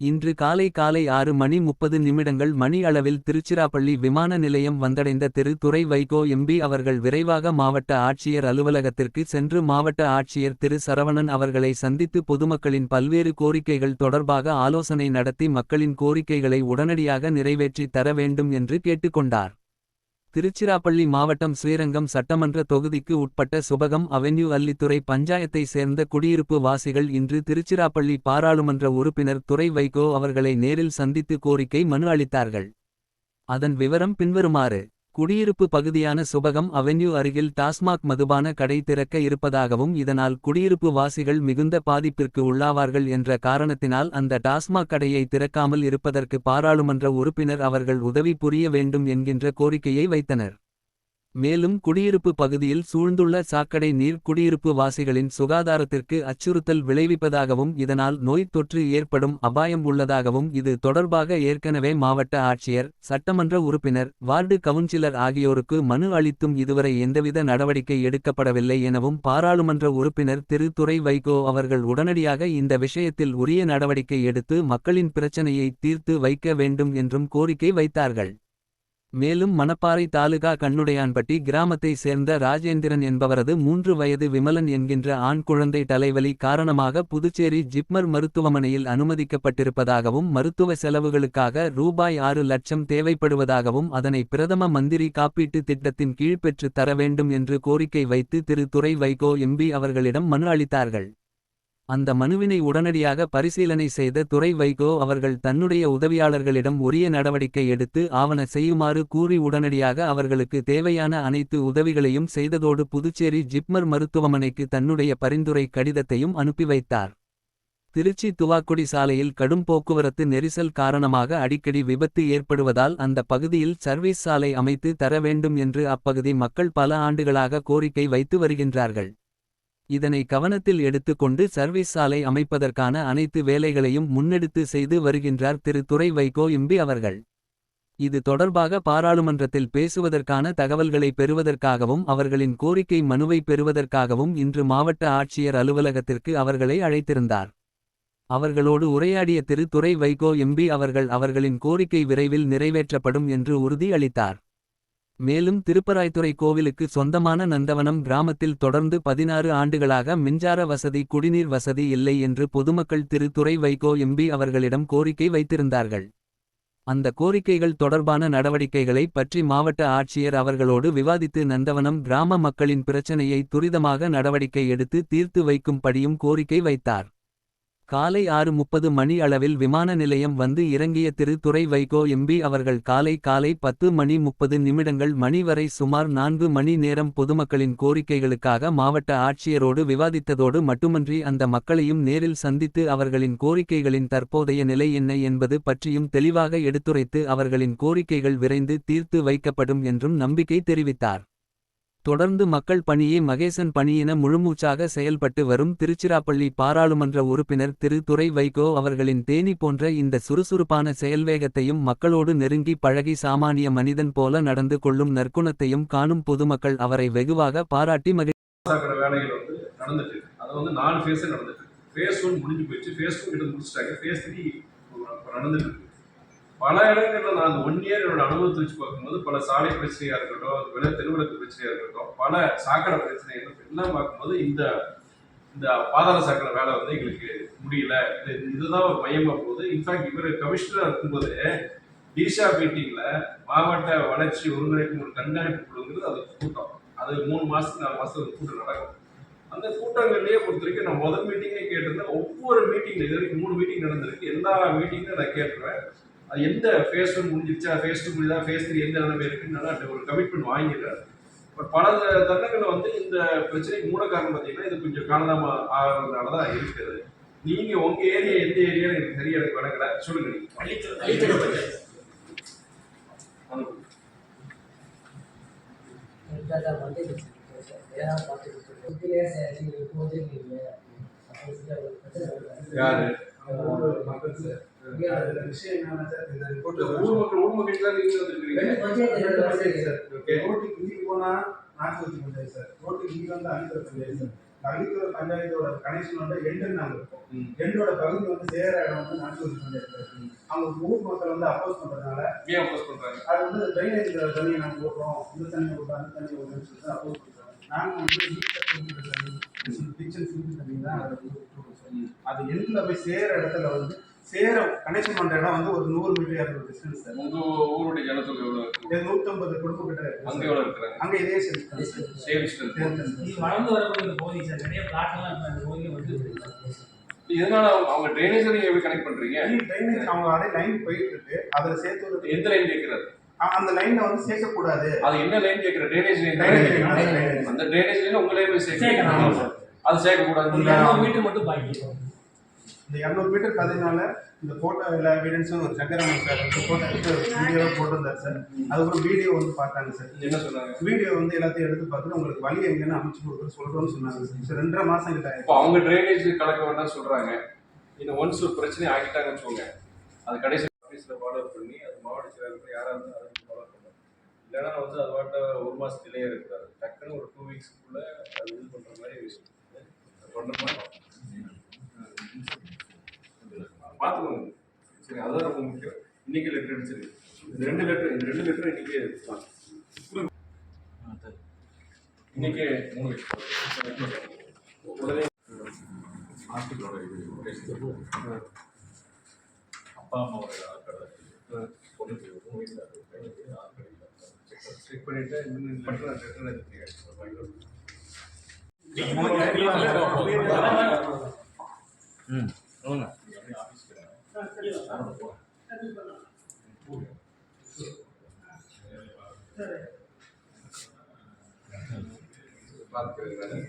இன்று காலை காலை ஆறு மணி முப்பது நிமிடங்கள் மணி அளவில் திருச்சிராப்பள்ளி விமான நிலையம் வந்தடைந்த திரு துறை வைகோ எம்பி அவர்கள் விரைவாக மாவட்ட ஆட்சியர் அலுவலகத்திற்கு சென்று மாவட்ட ஆட்சியர் திரு சரவணன் அவர்களை சந்தித்து பொதுமக்களின் பல்வேறு கோரிக்கைகள் தொடர்பாக ஆலோசனை நடத்தி மக்களின் கோரிக்கைகளை உடனடியாக நிறைவேற்றி தர வேண்டும் என்று கேட்டுக்கொண்டார். திருச்சிராப்பள்ளி மாவட்டம் ஸ்ரீரங்கம் சட்டமன்ற தொகுதிக்கு உட்பட்ட சுபகம் அவென்யூ அல்லித்துறை பஞ்சாயத்தை சேர்ந்த குடியிருப்பு வாசிகள் இன்று திருச்சிராப்பள்ளி பாராளுமன்ற உறுப்பினர் துறை வைகோ அவர்களை நேரில் சந்தித்து கோரிக்கை மனு அளித்தார்கள். அதன் விவரம் பின்வருமாறு. குடியிருப்பு பகுதியான சுபகம் அவென்யூ அருகில் டாஸ்மாக் மதுபான கடை திறக்க இருப்பதாகவும் இதனால் குடியிருப்பு வாசிகள் மிகுந்த பாதிப்பிற்கு உள்ளாவார்கள் என்ற காரணத்தினால் அந்த டாஸ்மாக் கடையை திறக்காமல் இருப்பதற்கு பாராளுமன்ற உறுப்பினர் அவர்கள் உதவி புரிய வேண்டும் என்கின்ற கோரிக்கையை வைத்தனர். மேலும் குடியிருப்பு பகுதியில் சூழ்ந்துள்ள சாக்கடை நீர் குடியிருப்பு வாசிகளின் சுகாதாரத்திற்கு அச்சுறுத்தல் விளைவிப்பதாகவும் இதனால் நோய்த் தொற்று ஏற்படும் அபாயம் உள்ளதாகவும் இது தொடர்பாக ஏற்கனவே மாவட்ட ஆட்சியர் சட்டமன்ற உறுப்பினர் வார்டு கவுன்சிலர் ஆகியோருக்கு மனு அளித்தும் இதுவரை எந்தவித நடவடிக்கை எடுக்கப்படவில்லை எனவும் பாராளுமன்ற உறுப்பினர் திரு. துரை வைகோ அவர்கள் உடனடியாக இந்த விஷயத்தில் உரிய நடவடிக்கை எடுத்து மக்களின் பிரச்சனையை தீர்த்து வைக்க வேண்டும் என்றும் கோரிக்கை வைத்தார்கள். மேலும் மணப்பாறை தாலுகா கண்ணுடையான்பட்டி கிராமத்தை சேர்ந்த ராஜேந்திரன் என்பவரது மூன்று வயது விமலன் என்கின்ற ஆண் குழந்தை தலைவலி காரணமாக புதுச்சேரி ஜிப்மர் மருத்துவமனையில் அனுமதிக்கப்பட்டிருப்பதாகவும் மருத்துவ செலவுகளுக்காக ரூபாய் ஆறு லட்சம் தேவைப்படுவதாகவும் அதனை பிரதம மந்திரி காப்பீட்டு திட்டத்தின் கீழ் பெற்று தர வேண்டும் என்று கோரிக்கை வைத்து திரு துறை வைகோ எம்பி அவர்களிடம் மனு அளித்தார்கள். அந்த மனுவினை உடனடியாக பரிசீலனை செய்த துறை வைகோ அவர்கள் தன்னுடைய உதவியாளர்களிடம் உரிய நடவடிக்கை எடுத்து ஆவண செய்யுமாறு கூறி உடனடியாக அவர்களுக்கு தேவையான அனைத்து உதவிகளையும் செய்ததோடு புதுச்சேரி ஜிப்மர் மருத்துவமனைக்கு தன்னுடைய பரிந்துரை கடிதத்தையும் அனுப்பி வைத்தார். திருச்சி துவாக்குடி சாலையில் கடும் போக்குவரத்து நெரிசல் காரணமாக அடிக்கடி விபத்து ஏற்படுவதால் அந்த பகுதியில் சர்வீஸ் சாலை அமைத்து தர வேண்டும் என்று அப்பகுதி மக்கள் பல ஆண்டுகளாக கோரிக்கை வைத்து வருகின்றார்கள். இதனை கவனத்தில் எடுத்துக்கொண்டு சர்வீஸ் சாலை அமைப்பதற்கான அனைத்து வேலைகளையும் முன்னெடுத்து செய்து வருகின்றார் திரு. துறை வைகோ எம்பி அவர்கள். இது தொடர்பாக பாராளுமன்றத்தில் பேசுவதற்கான தகவல்களை பெறுவதற்காகவும் அவர்களின் கோரிக்கை மனுவை பெறுவதற்காகவும் இன்று மாவட்ட ஆட்சியர் அலுவலகத்திற்கு அவர்களை அழைத்திருந்தார். அவர்களோடு உரையாடிய திரு. துறை வைகோ எம்பி அவர்கள் அவர்களின் கோரிக்கை விரைவில் நிறைவேற்றப்படும் என்று உறுதி அளித்தார் மேலும் திருப்பராய்த்துறை கோவிலுக்கு சொந்தமான நந்தவனம் கிராமத்தில் தொடர்ந்து பதினாறு ஆண்டுகளாக மின்சார வசதி குடிநீர் வசதி இல்லை என்று பொதுமக்கள் திரு. துறை வைகோ எம்பி அவர்களிடம் கோரிக்கை வைத்திருந்தார்கள். அந்த கோரிக்கைகள் தொடர்பான நடவடிக்கைகளை பற்றி மாவட்ட ஆட்சியர் அவர்களோடு விவாதித்து நந்தவனம் கிராம மக்களின் பிரச்சனையை துரிதமாக நடவடிக்கை எடுத்து தீர்த்து வைக்கும்படியும் கோரிக்கை வைத்தார். காலை ஆறு முப்பது மணி அளவில் விமான நிலையம் வந்து இறங்கிய திரு துறை வைகோ எம்பி அவர்கள் காலை காலை பத்து மணி முப்பது நிமிடங்கள் மணி வரை சுமார் நான்கு மணி நேரம் பொதுமக்களின் கோரிக்கைகளுக்காக மாவட்ட ஆட்சியரோடு விவாதித்ததோடு மட்டுமன்றி அந்த மக்களையும் நேரில் சந்தித்து அவர்களின் கோரிக்கைகளின் தற்போதைய நிலை என்ன என்பது பற்றியும் தெளிவாக எடுத்துரைத்து அவர்களின் கோரிக்கைகள் விரைந்து தீர்த்து வைக்கப்படும் என்றும் நம்பிக்கை தெரிவித்தார். தொடர்ந்து மக்கள் பணியே மகேசன் பணியின முழுமூச்சாக செயல்பட்டு வரும் திருச்சிராப்பள்ளி பாராளுமன்ற உறுப்பினர் திரு. துரை வைகோ அவர்களின் தேனி போன்ற இந்த சுறுசுறுப்பான செயல்வேகத்தையும் மக்களோடு நெருங்கி பழகி சாமானிய மனிதன் போல நடந்து கொள்ளும் நற்குணத்தையும் காணும் பொதுமக்கள் அவரை வெகுவாக பாராட்டி மகிழ் வேலைகள் வந்து நடந்துட்டு இருக்கு. அது வந்து நாலு ஃபேஸே நடந்துட்டு ஃபேஸ் ஒன் முடிஞ்சு போயிடுச்சு. ஃபேஸ் டூ கிட்ட முடிச்சிட்டாங்க. ஃபேஸ் த்ரீ நடந்துட்டு பல இடங்களில் நான் அந்த ஒன் இயர் என்னோட அனுபவத்தை வச்சு பார்க்கும்போது பல சாலை பிரச்சனையா இருக்கட்டும் அது விலை தெருவிளக்கு பிரச்சனையா இருக்கட்டும் பல சாக்கடை பிரச்சனை எல்லாம் பார்க்கும்போது இந்த இந்த பாதாள சாக்கடை வேலை வந்து எங்களுக்கு முடியல. இதுதான் ஒரு மையமா போகுது இன்ஃபேக்ட் இவர் கமிஷனரா இருக்கும்போது டிஷா மீட்டிங்ல மாவட்ட வளர்ச்சி ஒருங்கிணைப்பு ஒரு கண்காணிப்பு குழுங்கிறது அது கூட்டம். அது மூணு மாசத்துக்கு நாலு மாசத்துக்கு கூட்டம் நடக்கும். அந்த கூட்டங்கள்லயே பொறுத்த வரைக்கும் நான் முதல் மீட்டிங்கே கேட்டிருந்தேன். ஒவ்வொரு மீட்டிங்ல இது வரைக்கும் மூணு மீட்டிங் நடந்திருக்கு. எல்லா மீட்டிங்கும் நான் கேட்டுருவேன். அது எந்த ஃபேஸ் ஒன் முடிஞ்சிருச்சா? ஃபேஸ் டூ முடிஞ்சா ஃபேஸ் த்ரீ எந்த நிலைமை இருக்குன்னு அந்த ஒரு கமிட்மெண்ட் வாங்கிடுறாரு. பட் பல தருணங்களில் வந்து இந்த பிரச்சனைக்கு மூல காரணம் பார்த்தீங்கன்னா இது கொஞ்சம் காலதாம ஆகிறதுனால தான் இருக்குது. நீங்க உங்க ஏரியா எந்த ஏரியா எனக்கு சரியா எனக்கு வழங்கல சொல்லுங்க நீங்க. அனுப்புங்க. दादा அதுல விஷயம் என்னன்னா சார் இந்த ரிப்போர்ட் ஊர் மக்கள் ஊர் மக்களுக்குலாம் நீங்க வந்துருக்கீங்க. Sir okay. ரோட்டுக்கு இங்கிட்டு போனா நாற்பத்தி பஞ்சாயத்து சார்? ரோட்டுக்கு இங்கே வந்து அழித்துற பஞ்சாயத்து சார்? பஞ்சாயத்தோட கனெக்ஷன் வந்து எண்டு நாங்கள் இருக்கோம். எண்டோட பகுதி வந்து சேர இடம் வந்து நாற்பத்தி பஞ்சாயத்து அவங்க ஊர் மக்கள் வந்து அப்போஸ் பண்றதுனால ஏன் அப்போஸ் பண்றாங்க? அது வந்து ட்ரைனேஜ் தண்ணியை நாங்கள் ஓடுறோம் இந்த தண்ணி ஓடுறோம் அந்த தண்ணி ஓடுறோம்னு சொல்லிட்டு அப்போஸ் பண்றாங்க. நாங்கள் வந்து தண்ணி தான் அதை வந்து. அது எண்டில் போய் சேர இடத்துல வந்து சேர கனெக்ஷன் பண்ற இடம் வந்து ஒரு நூறு மீட்டர் இரநூறு டிஸ்டன்ஸ் சார் ஊருடைய ஜனத்தொகை எவ்வளவு இருக்கு? நூற்றம்பது குடும்பம் கிட்ட அங்க சார். எவ்வளவு இருக்கிறாங்க? அங்க இதே சேம் ஸ்ட்ரென்த் இது வளர்ந்து வரக்கூடிய ஒரு பகுதி சார் நிறைய பிளாட்லாம் இப்போ அந்த பகுதியில் வந்து இதனால அவங்க- ட்ரைனேஜ் நீங்க எப்படி கனெக்ட் பண்றீங்க? ட்ரைனேஜ் அவங்க அப்படியே லைன் போயிட்டு இருக்கு. அதுல சேர்த்து எந்த லைன் கேட்கறது அ- அந்த லைன்ல வந்து சேர்க்க கூடாது அது என்ன லைன் கேட்கற ட்ரைனேஜ் லைன். அந்த ட்ரைனேஜ் லைன் உங்க லைன் போய் சேர்க்கணும். சேர்க்கணும் அது சேர்க்க கூடாது ஒரு இரநூறு மீட்டர் மட்டும் பாக்கி இந்த இரநூறு மீட்டர் கதையினால இந்த போட்டோ எல்லா எவிடன்ஸும் ஒரு சங்கரமன் சார் வந்து போட்டோ எடுத்து வீடியோ போட்டிருந்தார் சார். அதுக்கப்புறம் வீடியோ வந்து பார்த்தாங்க சார். என்ன சொன்னாங்க? வீடியோ வந்து எல்லாத்தையும் எடுத்து பார்த்துட்டு உங்களுக்கு வழி எங்கன்னு அமைச்சு கொடுக்குற சொல்றோம்னு சொன்னாங்க சார். சார் ரெண்டரை மாசம் கிட்ட இப்போ அவங்க ட்ரைனேஜ் கலக்க வேண்டாம் சொல்றாங்க. இன்னும் ஒன்ஸ் ஒரு பிரச்சனை ஆக்கிட்டாங்கன்னு வச்சுக்கோங்க. அது கடைசி ஆஃபீஸில் ஃபாலோ பண்ணி அது மாவட்ட செயலாளர் யாராக இருந்தாலும் அதை ஃபாலோ பண்ணணும் இல்லைன்னா வந்து அது வாட்ட ஒரு மாதம் டிலே இருக்காது. டக்குன்னு ஒரு டூ வீக்ஸ்க்குள்ளே அது இது பண்ணுற மாதிரி பண்ணுறோமா பார்த்துக்கோங்க. சரி அதுதான் ரொம்ப முக்கியம். இன்னைக்கு லெட்டர் அடிச்சிருக்கு. இந்த ரெண்டு லெட்டர் இந்த ரெண்டு லெட்டர் இன்னைக்கு இன்னைக்கு மூணு உடனே இது அப்பா அம்மாவோட செக் பண்ணிட்டு இன்னும் லெட்டர் லெட்டர்